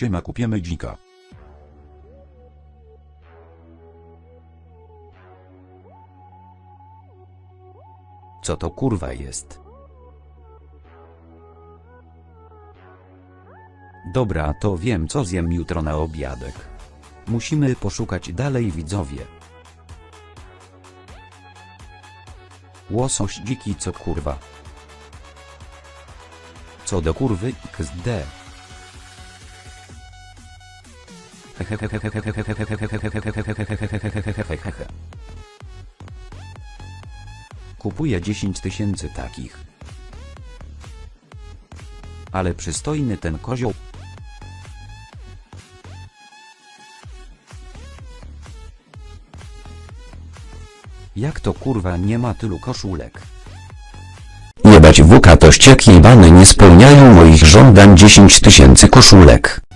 Siema kupiemy dzika. Co to kurwa jest? Dobra, to wiem co zjem jutro na obiadek. Musimy poszukać dalej widzowie. Łosoś dziki co kurwa. Co do kurwy XD. Kupuję 10 tysięcy takich. Ale przystojny ten kozioł. Jak to kurwa nie ma tylu koszulek? Jebać WK to ściek jebany nie spełniają moich żądań 10 tysięcy koszulek.